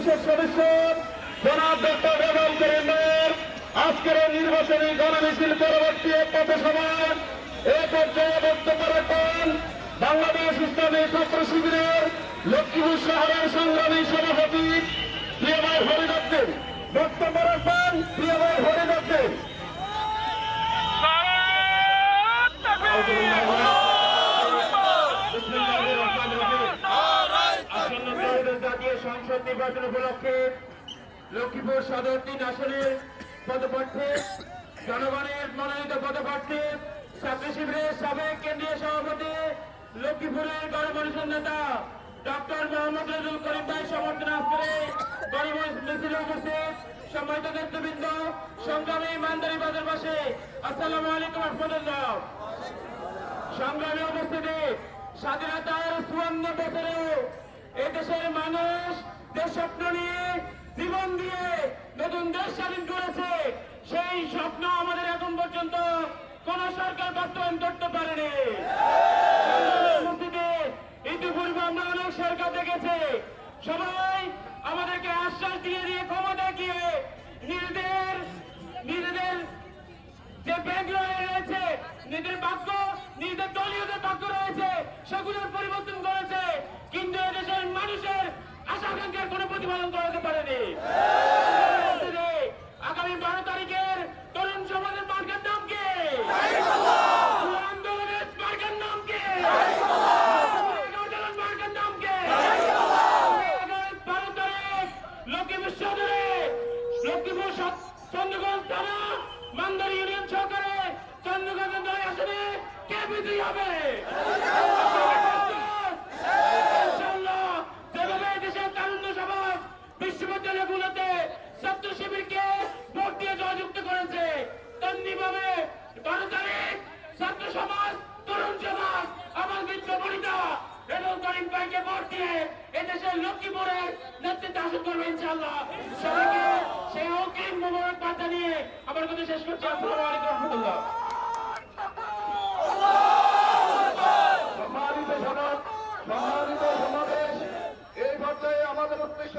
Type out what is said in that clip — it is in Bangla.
পরিষদ সদস্য জনাব ডক্টর রেবল করিমের আজকের নির্বাচনী গণমিছিল পরবর্তী পথসভায় এ পর্যায়ে বক্তব্য রাখেন বাংলাদেশ ইসলামী ছাত্র শিবিরের লক্ষ্মীপুর শহরের সংগ্রামী সভাপতি, প্রিয় ভাই হরিদত্তের বক্তব্য রাখবেন প্রিয় ভাই হরিদত্তের আসন্ন ত্রয়োদশ জাতীয় সংসদ নির্বাচন উপলক্ষে লক্ষ্মীপুর সদর তিন আসনের পদপ্রার্থী, জনগণের মনোনীত পদপ্রার্থী, ছাত্র শিবিরের সাবেক কেন্দ্রীয় সভাপতি, লক্ষ্মীপুরের গণপরিষদ নেতা ডক্টর মোহাম্মদ রজুল করিম ভাই সমর্থন করে গণপরিষদ মিছিলে উপস্থিত। সম্মানিত নেতৃবৃন্দ, সংগ্রামী মান্দারি বাজার পাশে আসসালামু আলাইকুম রহমতুল্লাহ। সংগ্রামী উপস্থিতি স্বাধীনতার চুয়ান্ন বছরেও এদেশের মানুষ স্বপ্ন নিয়ে জীবন দিয়ে নতুন দেশ স্বাধীন করেছে, সেই স্বপ্ন আমাদের এখন পর্যন্ত কোন সরকার বাস্তবায়ন করতে পারেনি। ইতিপূর্বে আমরা অনেক সরকার দেখেছে, সবাই আমাদেরকে আশ্বাস দিয়ে দিয়ে ক্ষমতা গিয়ে নিজেদের নিজেদের যে রয়েছে নিজের বাক্য নিজেদের দলীয় যে বাক্য রয়েছে, সেগুলোর পরিবর্তন করেছে কিন্তু এদেশের মানুষের আশা প্রতিফলন করাতে পারেনি। আগামী বারো তারিখের তরুণ সমাজের মার্কের নাম কি? আন্দোলনের মার্কের নাম বারো চন্দ্রগঞ্জ থানা মান্দার ইউনিয়ন সহকারে চন্দ্রগঞ্জ আসনে। কে বিজয়ী হবে? সবাইকে ভোট দিয়ে এদেশের লক্ষ্মীপুরের নেতৃত্ব করবে ইনশাল্লাহ সবাইকে সেই অগ্রিম মোবারক বার্তা নিয়ে আমার কথা শেষ করছি। আসসালামু আলাইকুম রহমতুল্লাহ। সমাজ সমাবেশ, এই পর্যায়ে আমাদের উদ্দেশ্য